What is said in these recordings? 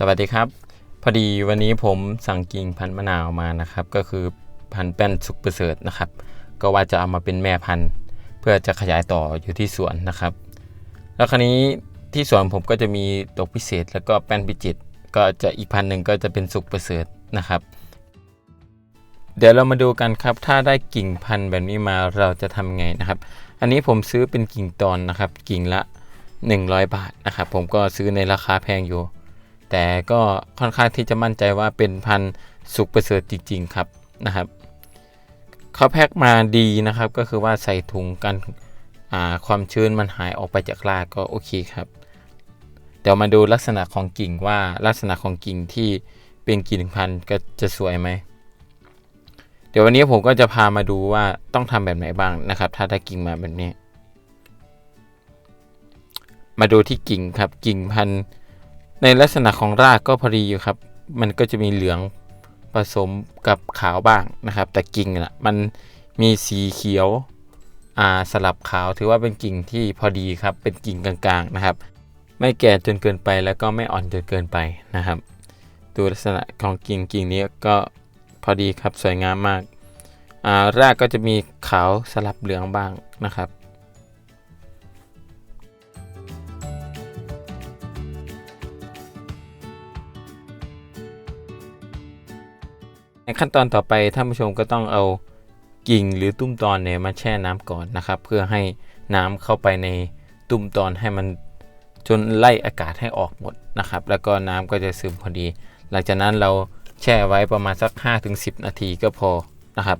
สวัสดีครับ พอดีวันนี้ผมสั่งกิ่งพันธุ์มะนาวมานะครับ ก็คือพันธุ์แป้นสุกประเสริฐนะครับ ก็ว่าจะเอามาเป็นแม่พันธุ์เพื่อจะขยายต่ออยู่ที่สวนนะครับ แล้วคราวนี้ที่สวนผมก็จะมีตกพิเศษ แล้วก็แป้นพิจิตก็จะอีกพันธุ์หนึ่งก็จะเป็นสุกประเสริฐนะครับ เดี๋ยวเรามาดูกันครับ ถ้าได้กิ่งพันธุ์แบบนี้มาเราจะทำไงนะครับ อันนี้ผมซื้อเป็นกิ่งตอนนะครับ กิ่งละ 100 บาทนะครับ ผมก็ซื้อในราคาแพงอยู่ แต่ก็ค่อนข้างที่จะมั่นใจว่าเป็นพันธุ์สุกประเสริฐจริง ๆ ครับนะครับเขาแพ็คมาดีนะครับก็คือว่าใส่ถุงกันความชื้นมันหายออกไปจากรากก็โอเคครับ เดี๋ยวมาดูลักษณะของกิ่งว่าลักษณะของกิ่งที่เป็นกิ่งพันธุ์ก็จะสวยไหมเดี๋ยววันนี้ผมก็จะพามาดูว่าต้องทำแบบไหนบ้างนะครับ ถ้าได้กิ่งมาแบบนี้ มาดูที่กิ่งครับกิ่งพันธุ์ ในลักษณะของรากก็พอดีอยู่ครับ มันก็จะมีเหลืองผสมกับขาวบ้างนะครับ แต่กิ่งน่ะมันมีสีเขียวสลับขาวถือว่าเป็นกิ่งที่พอดีครับ เป็นกิ่งกลางๆนะครับ ไม่แก่จนเกินไปแล้วก็ไม่อ่อนจนเกินไปนะครับดูลักษณะของกิ่งกิ่งนี้ก็พอดีครับสวยงามมาการากก็จะมีขาวสลับเหลืองบ้างนะครับ ขั้นตอนต่อไปท่านผู้ชมก็ต้องเอากิ่งหรือตุ้มตอนเนี่ยมาแช่น้ำก่อนนะครับ เพื่อให้น้ำเข้าไปในตุ้มตอนให้มันจนไล่อากาศให้ออกหมดนะครับ แล้วก็น้ำก็จะซึมพอดี หลังจากนั้นเราแช่ไว้ประมาณสัก 5-10 นาทีก็พอนะครับ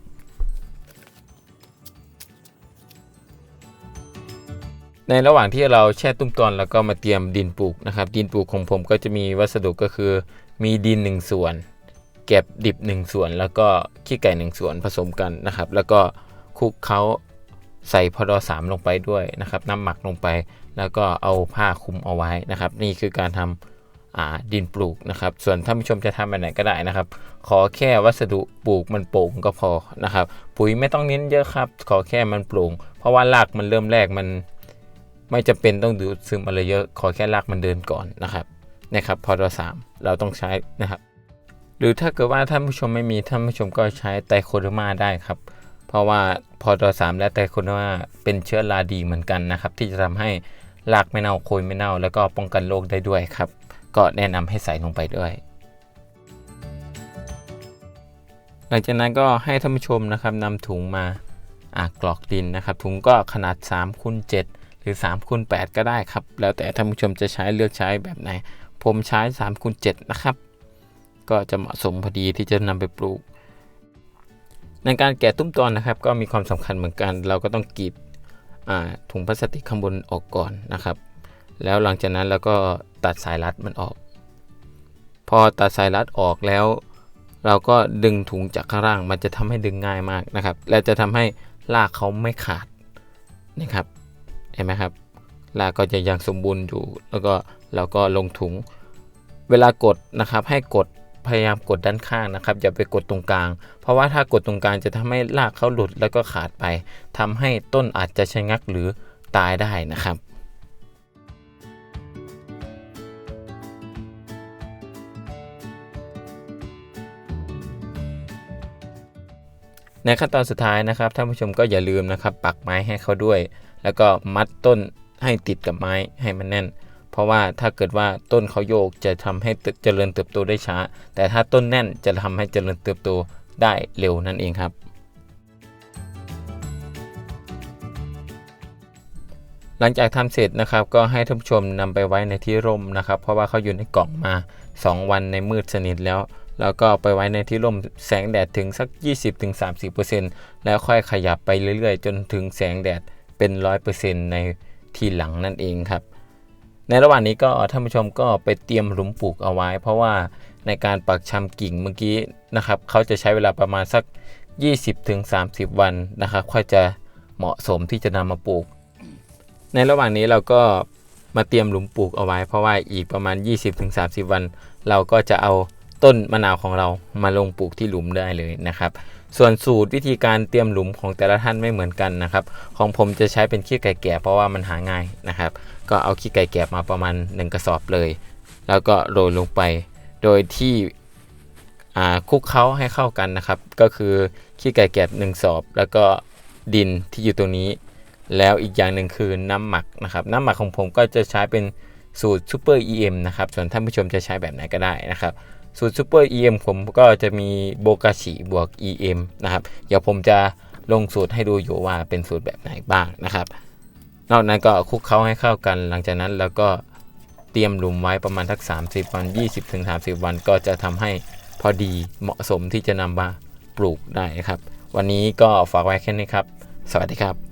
ในระหว่างที่เราแช่ตุ้มตอนแล้วก็มาเตรียมดินปลูกนะครับ ดินปลูกของผมก็จะมีวัสดุก็คือมีดิน 1 ส่วน เก็บดิบ 1 ส่วน แล้วก็ขี้ไก่ 1 ส่วนผสมกันนะครับ แล้วก็คลุกเขาใส่พอดอสามลงไปด้วยนะครับน้ำหมักลงไป แล้วก็เอาผ้าคลุมเอาไว้นะครับ นี่คือการทำอาดินปลูกนะครับ ส่วนท่านผู้ชมจะทำแบบไหนก็ได้นะครับ ขอแค่วัสดุปลูกมันโปร่งก็พอนะครับ ปุ๋ยไม่ต้องเน้นเยอะครับ ขอแค่มันโปร่งเพราะว่ารากมันเริ่มแรกมัน ไม่จำเป็นต้องดูดซึมอะไรเยอะ ขอแค่รากมันเดินก่อนนะครับนะครับพอดอสามเราต้องใช้นะครับ หรือถ้าเกิดว่าท่านผู้ชมไม่มีท่านผู้ชมก็ใช้ไตโคเดอร์มาได้ครับ เพราะว่าพอดอสามและไตโคเดอร์มาเป็นเชื้อราดีเหมือนกันนะครับ ที่จะทำให้รากไม่เน่าโคนไม่เน่า แล้วก็ป้องกันโรคได้ด้วยครับ ก็แนะนำให้ใส่ลงไปด้วย หลังจากนั้นก็ให้ท่านผู้ชมนะครับนำถุงมาอ่ากรอกดินนะครับ ถุงก็ขนาด3คูณ7หรือ3คูณ8ก็ได้ครับ แล้วแต่ท่านผู้ชมจะใช้เลือกใช้แบบไหน ผมใช้3คูณ7นะครับ ก็จะเหมาะสมพอดีที่จะนำไปปลูก ในการแกะตุ้มตอนนะครับ ก็มีความสำคัญเหมือนกัน เราก็ต้องกรีดถุงพลาสติกข้างบนออกก่อนนะครับ แล้วหลังจากนั้นเราก็ตัดสายรัดมันออก พอตัดสายรัดออกแล้ว เราก็ดึงถุงจากข้างล่าง มันจะทำให้ดึงง่ายมากนะครับ และจะทำให้รากเขาไม่ขาดนะครับเห็นไหมครับรากก็จะยังสมบูรณ์อยู่ แล้วก็เราก็ลงถุง เวลากดนะครับให้กด พยายามกดด้านข้างนะครับ อย่าไปกดตรงกลาง เพราะว่าถ้ากดตรงกลางจะทำให้รากเขาหลุดแล้วก็ขาดไปทำให้ต้นอาจจะชะงักหรือตายได้นะครับในขั้นตอนสุดท้ายนะครับท่านผู้ชมก็อย่าลืมนะครับ ปักไม้ให้เขาด้วย แล้วก็มัดต้นให้ติดกับไม้ให้มันแน่น ราะว่าถ้าเกิดว่าต้นเขาโยกจะทำให้เจริญเติบโตได้ช้า แต่ถ้าต้นแน่นจะทำให้เจริญเติบโตได้เร็วนั่นเองครับ หลังจากทำเสร็จนะครับก็ให้ท่านผู้ชมนำไปไว้ในที่ร่มนะครับ เพราะว่าเขาอยู่ในกล่องมา 2 วันในมืดสนิทแล้ว แล้วก็ไปไว้ในที่ร่มแสงแดดถึงสัก 20-30%แล้วค่อยขยับไปเรื่อยๆ จนถึงแสงแดดเป็น 100%ในทีหลังนั่นเองครับ ในระหว่างนี้ก็ท่านผู้ชมก็ไปเตรียมหลุมปลูกเอาไว้ เพราะว่าในการปักชำกิ่งเมื่อกี้นะครับเขาจะใช้เวลาประมาณสัก 20-30 วันนะครับค่อยจะเหมาะสมที่จะนำมาปลูก ในระหว่างนี้เราก็มาเตรียมหลุมปลูกเอาไว้ เพราะว่าอีกประมาณ 20-30 วัน เราก็จะเอา ต้นมะนาวของเรามาลงปลูกที่หลุมได้เลยนะครับ ส่วนสูตรวิธีการเตรียมหลุมของแต่ละท่านไม่เหมือนกันนะครับ ของผมจะใช้เป็นขี้ไก่แก่เพราะว่ามันหาง่ายนะครับ ก็เอาขี้ไก่แก่มาประมาณ 1 กระสอบเลย แล้วก็โรยลงไป โดยที่คลุกเคล้าให้เข้ากันนะครับ ก็คือขี้ไก่แกะหนึ่งสอบ แล้วก็ดินที่อยู่ตรงนี้ แล้วอีกอย่างหนึ่งคือน้ำหมักนะครับ น้ำหมักของผมก็จะใช้เป็นสูตร Super EM นะครับ ส่วนท่านผู้ชมจะใช้แบบไหนก็ได้นะครับ สูตร Super EM ผมก็จะมีโบกาชิบวก EM นะครับ เดี๋ยวผมจะลงสูตรให้ดูอยู่ว่าเป็นสูตรแบบไหนบ้างนะครับ นอกนั้นก็คลุกเคล้าให้เข้ากัน หลังจากนั้นแล้วก็เตรียมหลุมไว้ประมาณทัก 30 วัน 20ถึง30 วัน ก็จะทำให้พอดีเหมาะสมที่จะนำมาปลูกได้นะครับ วันนี้ก็ฝากไว้แค่นี้ครับ สวัสดีครับ